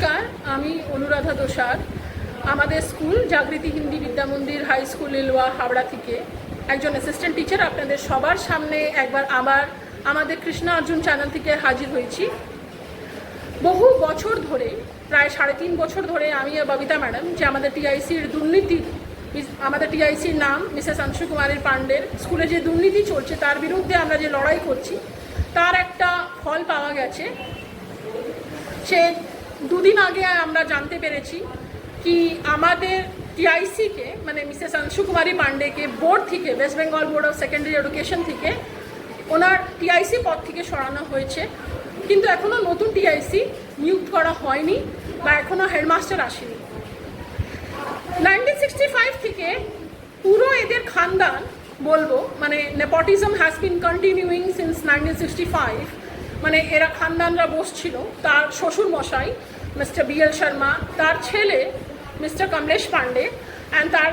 নমস্কার, আমি অনুরাধা দোষার আমাদের স্কুল, জাগৃতি হিন্দি বিদ্যা মন্দির হাই স্কুল ইলওয়া হাওড়া থেকে। একজন অ্যাসিস্ট্যান্ট টিচার আপনাদের সবার সামনে একবার আবার আমাদের কৃষ্ণা অর্জুন চ্যানেল থেকে হাজির হয়েছি। বহু বছর ধরে, প্রায় সাড়ে তিন বছর ধরে আমি ববিতা ম্যাডাম, যে আমাদের টিআইসির দুর্নীতি আমাদের টিআইসির নাম, মিসেস অংশু কুমারের পাণ্ডের, স্কুলে যে দুর্নীতি চলছে, তার বিরুদ্ধে আমরা যে লড়াই করছি, তার একটা ফল পাওয়া গেছে। সে দুদিন আগে আমরা জানতে পেরেছি কি আমাদের টিআইসিকে মানে মিসেস অংশু কুমারী পাণ্ডেকে বোর্ড থেকে West Bengal board of secondary education থেকে, ওনার টিআইসি পদ থেকে সরানো হয়েছে। কিন্তু এখনও নতুন টিআইসি নিয়োগ করা হয়নি বা এখনও হেডমাস্টার আসেনি। নাইনটিন সিক্সটি ফাইভ থেকে পুরো এদের খানদান বলব মানে nepotism has been continuing since nineteen sixty five মানে এরা খানদানরা বসছিল, তার শ্বশুর মশাই মিস্টার বি এল শর্মা, তার ছেলে, মিস্টার কমলেশ পাণ্ডে অ্যান্ড তার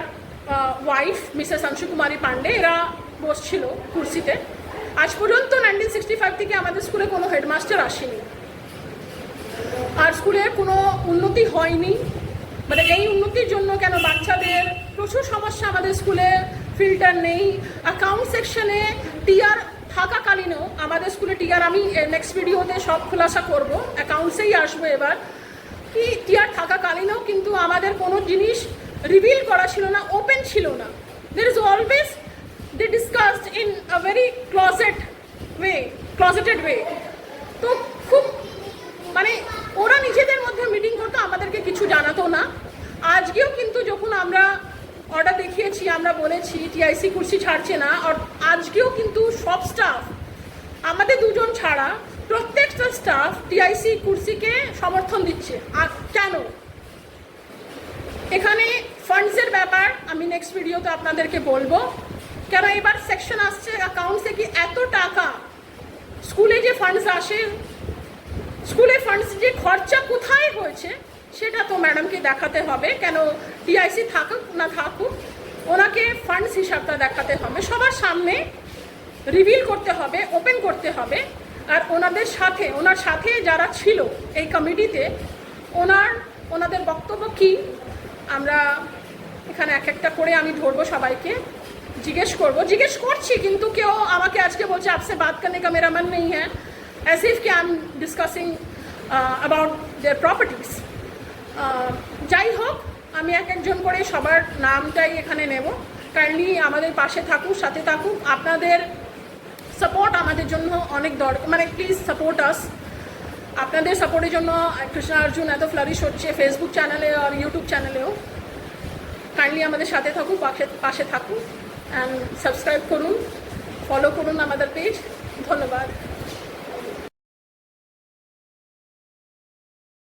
ওয়াইফ মিসেস অংশু কুমারী পাণ্ডে, এরা বসছিল কুর্সিতে। আজ পর্যন্ত নাইনটিন সিক্সটি ফাইভ থেকে আমাদের স্কুলে কোনো হেডমাস্টার আসেনি। আর স্কুলের কোনো উন্নতি হয়নি। মানে এই উন্নতির জন্য কেন বাচ্চাদের প্রচুর সমস্যা আমাদের স্কুলে ফিল্টার নেই। অ্যাকাউন্ট সেকশনে টিআর থাকাকালীনও আমাদের স্কুলে টিয়ার আমি নেক্সট ভিডিওতে সব খোলাসা করব। অ্যাকাউন্টসেই আসব এবার। কি টিয়ার থাকাকালীনও কিন্তু আমাদের কোনো জিনিস রিভিল করা ছিল না ওপেন ছিল না। There is always they discussed in a very closet way closeted way তো খুব মানে ওরা নিজেদের মধ্যে মিটিং করতো, আমাদেরকে কিছু জানাতো না। আজকেও কিন্তু যখন আমরা আমরা বলেছি টিআইসি কুর্সি ছাড়ছে না, আর আজকেও কিন্তু সব স্টাফ আমাদের দুজন ছাড়া প্রত্যেকটা স্টাফ টিআইসি কুর্সিকে সমর্থন দিচ্ছে। আর কেন? এখানে ফান্ডসের ব্যাপার আমি নেক্সট ভিডিওতে আপনাদেরকে বলব। কেন এবার সেকশন আসছে অ্যাকাউন্টসে কি এত টাকা? স্কুলে যে ফান্ডস আসে, স্কুলে ফান্ডস যে খরচা কোথায় হয়েছে, সেটা তো ম্যাডামকে দেখাতে হবে। কেন টিআইসি থাকুক না থাকুক হিসাবটা দেখাতে হবে। সবার সামনে রিভিল করতে হবে ওপেন করতে হবে। আর ওনাদের সাথে ওনার সাথে যারা ছিল এই কমিটিতে ওনার ওনাদের বক্তব্য কি? আমরা এখানে এক একটা করে আমি ধরবো সবাইকে জিজ্ঞেস করব। জিজ্ঞেস করছি কিন্তু কেউ আমাকে আজকে বলছে আপসে বাত করনে কা মেরা মন নেই হ্যাঁ। If I am discussing uh, about their properties. Uh, যাই হোক আমি এক একজন করে সবার নামটাই এখানে নেব। কাইন্ডলি আমাদের পাশে থাকুক, সাথে থাকুক। আপনাদের সাপোর্ট আমাদের জন্য অনেক দরকার মানে প্লিজ সাপোর্ট আস আপনাদের সাপোর্টের জন্য কৃষ্ণা অর্জুন এত ফ্লারিশ হচ্ছে ফেসবুক চ্যানেলে আর ইউটিউব চ্যানেলেও কাইন্ডলি আমাদের সাথে থাকুক, পাশে পাশে থাকুক। অ্যান্ড সাবস্ক্রাইব করুন ফলো করুন আমাদের পেজ ধন্যবাদ।